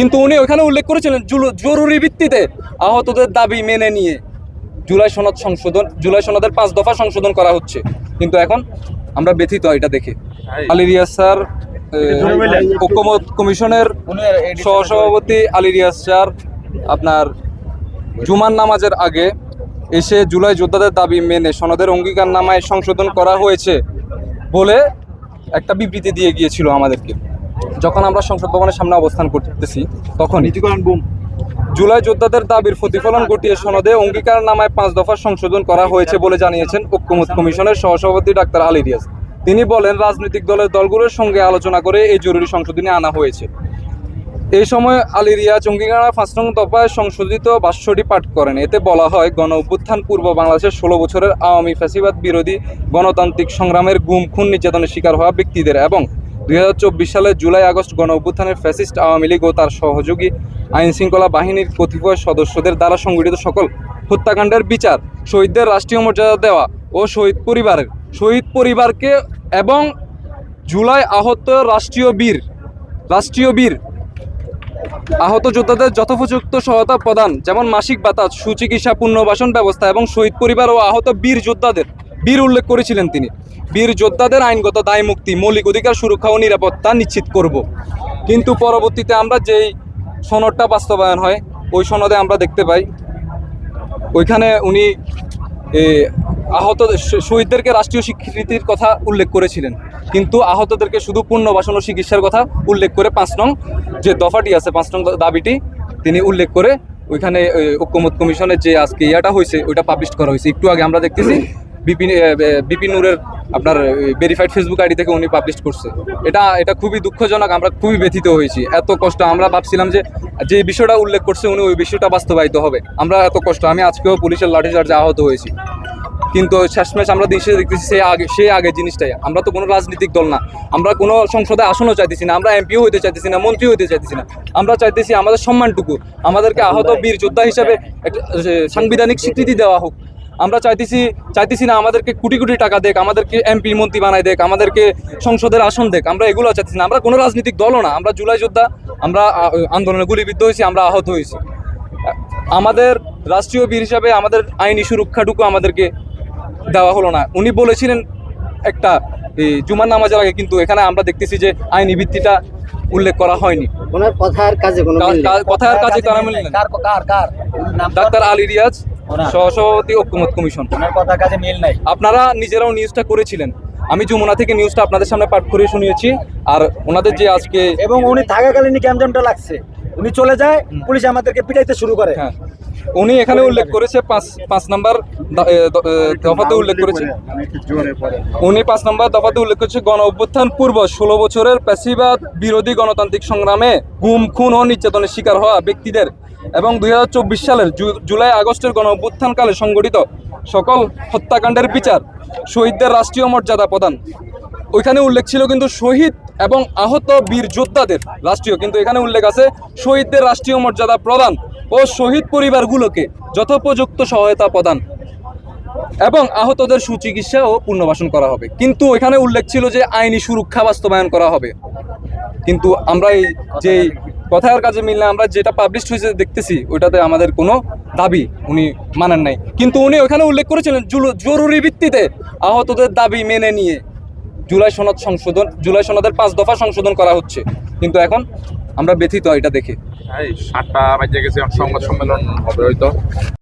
কিন্তু উনি ওখানে উল্লেখ করেছিলেন জুল- জরুরি ভিত্তিতে আহতদের দাবি মেনে নিয়ে। জুলাই সনদ সংশোধন জুলাই সনদের পাঁচ দফা সংশোধন করা হচ্ছে। কিন্তু এখন আমরা ব্যথিত এটা দেখে। আলী রিয়াজ স্যার ঐক্যমত কমিশনের সহসভাপতি আলী রিয়াজ স্যার আপনার জুমার নামাজের আগে এসে জুলাই যোদ্ধাদের দাবি মেনে সনদের অঙ্গীকার নামায় সংশোধন করা হয়েছে বলে একটা বিবৃতি দিয়ে গিয়েছিল আমাদেরকে। যখন আমরা সংসদ ভবনের সামনে অবস্থান করতেছি তখন জুলাই যোদ্ধাদের দাবির প্রতিফলন ঘটিয়ে সনদে অঙ্গীকার নামায় পাঁচ দফা সংশোধন করা হয়েছে বলে জানিয়েছেন ঐক্যমত কমিশনের সহসভাপতি ডাক্তার আলী রিয়াজ। তিনি বলেন রাজনৈতিক দলের দলগুলোর সঙ্গে আলোচনা করে এই জরুরি সংশোধনী আনা হয়েছে। এই সময় আলী রিয়াজ অঙ্গীকার পাঁচ নং দফায় সংশোধিত ভাষ্যটি পাঠ করেন। এতে বলা হয় গণ অভ্যুত্থান পূর্ব বাংলাদেশের ষোলো বছরের আওয়ামী ফ্যাসিবাদ বিরোধী গণতান্ত্রিক সংগ্রামের গুম খুন নির্যাতনের শিকার হওয়া ব্যক্তিদের এবং দুই সালের জুলাই আগস্ট গণ অভ্যুত্থানের ফ্যাসিস্ট আওয়ামী লীগ ও তার সহযোগী আইন শৃঙ্খলা বাহিনীর কতিপয় সদস্যদের দ্বারা সংগঠিত সকল হত্যাকাণ্ডের বিচার, শহীদদের রাষ্ট্রীয় মর্যাদা দেওয়া ও শহীদ পরিবারের, শহীদ পরিবারকে এবং জুলাই আহত রাষ্ট্রীয় বীর রাষ্ট্রীয় বীর, আহত যোদ্ধাদের যথোপযুক্ত সহায়তা প্রদান, যেমন মাসিক ভাতা সুচিকিৎসা, পুনর্বাসন ব্যবস্থা এবং শহীদ পরিবার ও আহত বীর যোদ্ধাদের, বীর উল্লেখ করেছিলেন তিনি। বীর যোদ্ধাদের আইনগত দায়, মুক্তি, মৌলিক অধিকার সুরক্ষা ও নিরাপত্তা নিশ্চিত করব। কিন্তু পরবর্তীতে আমরা যেই সনদটা বাস্তবায়ন হয়, ওই সনদে আমরা দেখতে পাই, ওইখানে উনি আহত শহীদদেরকে রাষ্ট্রীয় স্বীকৃতির কথা উল্লেখ করেছিলেন। কিন্তু আহতদেরকে শুধু পুনর্বাসন ও চিকিৎসার কথা উল্লেখ করে পাঁচ নং যে দফাটি আছে, পাঁচ নং দাবিটি, তিনি উল্লেখ করে ওইখানে ঐক্যমত কমিশনের যে আজকে ইয়াটা হয়েছে ওইটা পাবলিশ করা হয়েছে একটু আগে আমরা দেখতেছি বিপিন বিপিন আপনার ভেরিফাইড ফেসবুক আইডি থেকে উনি পাবলিশ করছে। এটা এটা খুবই দুঃখজনক, আমরা খুবই ব্যথিত হয়েছি। এত কষ্ট, আমরা ভাবছিলাম যে যে বিষয়টা উল্লেখ করছে উনি, ওই বিষয়টা বাস্তবায়িত হবে। আমরা এত কষ্ট, আমি আজকেও পুলিশের লাঠিচার্জে আহত হয়েছি। কিন্তু শেষমেশ আমরা দেশে দেখতেছি সে আগে সে আগে জিনিসটাই। আমরা তো কোনো রাজনৈতিক দল না। আমরা কোনো সংসদে আসনও চাইতেছি না, আমরা এমপিও হইতে চাইতেছি না, মন্ত্রী হইতে চাইতেছি না। আমরা চাইতেছি আমাদের সম্মানটুকু, আমাদেরকে আহত বীর যোদ্ধা হিসাবে একটা সাংবিধানিক স্বীকৃতি দেওয়া হোক। আমরা চাইতেছি চাইতেছি না আমাদেরকে কোটি কোটি টাকা দেখ আমাদেরকে এমপি মন্ত্রী বানায় দেখ আমাদেরকে সংসদের আসন দেখ আমরা এগুলো চাইতেছি না। আমরা কোনো রাজনৈতিক দলও না। আমরা জুলাই যোদ্ধা আমরা আন্দোলনে গুলিবিদ্ধ হয়েছি আমরা আহত হয়েছি। আমাদের রাষ্ট্রীয় বীর হিসাবে আমাদের আইনি সুরক্ষাটুকু আমাদেরকে দেওয়া হলো না। উনি বলেছিলেন একটা এই জুমার নামাজের আগে কিন্তু এখানে আমরা দেখতেছি যে আইনি ভিত্তিটা উল্লেখ করা হয়নি। ওনার কথার কাজে কোনো কথার কাজে কার ডাক্তার আলী রিয়াজ। সহসভাপতি ঐক্যমত কমিশন। ওনার কথা কাজে মিল নাই। আপনারা নিজেরাও নিউজটা করেছিলেন। আমি যমুনা থেকে নিউজটা আপনাদের সামনে পাঠ করে শুনিয়েছি। আর ওনাদের যে আজকে এবং উনি থাকাকালীন ক্যাম্পজনটা লাগছে। উনি চলে যায় পুলিশ আমাদেরকে পিটাইতে শুরু করে। হ্যাঁ। উনি এখানে উল্লেখ করেছে পাঁচ পাঁচ নাম্বার দফাতে উল্লেখ করেছে। উনি পাঁচ নম্বর দফাতে উল্লেখ করেছে গণ অভ্যুত্থান পূর্ব ষোলো বছরের প্যাসিবাদ বিরোধী গণতান্ত্রিক সংগ্রামে গুম খুন ও নির্যাতনের শিকার হওয়া ব্যক্তিদের। এবং দুই সালের জুলাই আগস্টের গণ অভ্যুত্থানকালে সংগঠিত সকল হত্যাকাণ্ডের বিচার শহীদদের রাষ্ট্রীয় মর্যাদা প্রদান। ওইখানে উল্লেখ ছিল কিন্তু শহীদ এবং আহত বীর যোদ্ধাদের রাষ্ট্রীয়, কিন্তু এখানে উল্লেখ আছে শহীদদের রাষ্ট্রীয় মর্যাদা প্রদান ও শহীদ পরিবারগুলোকে যথোপযুক্ত সহায়তা প্রদান এবং আহতদের সুচিকিৎসা ও পুনর্বাসন করা হবে। কিন্তু এখানে উল্লেখ ছিল যে আইনি সুরক্ষা বাস্তবায়ন করা হবে। কিন্তু আমরা এই যে কথার কাজে মিললে আমরা যেটা পাবলিশ হয়েছে দেখতেছি, ওইটাতে আমাদের কোনো দাবি উনি মানেন নাই। কিন্তু উনি ওখানে উল্লেখ করেছিলেন জরুরি ভিত্তিতে আহতদের দাবি মেনে নিয়ে জুলাই সনদ সংশোধন, জুলাই সনদের পাঁচ দফা সংশোধন করা হচ্ছে। কিন্তু এখন আমরা ব্যথিত এটা দেখে। সাতটা বাজে গেছে সংবাদ সম্মেলন হবে হয়তো।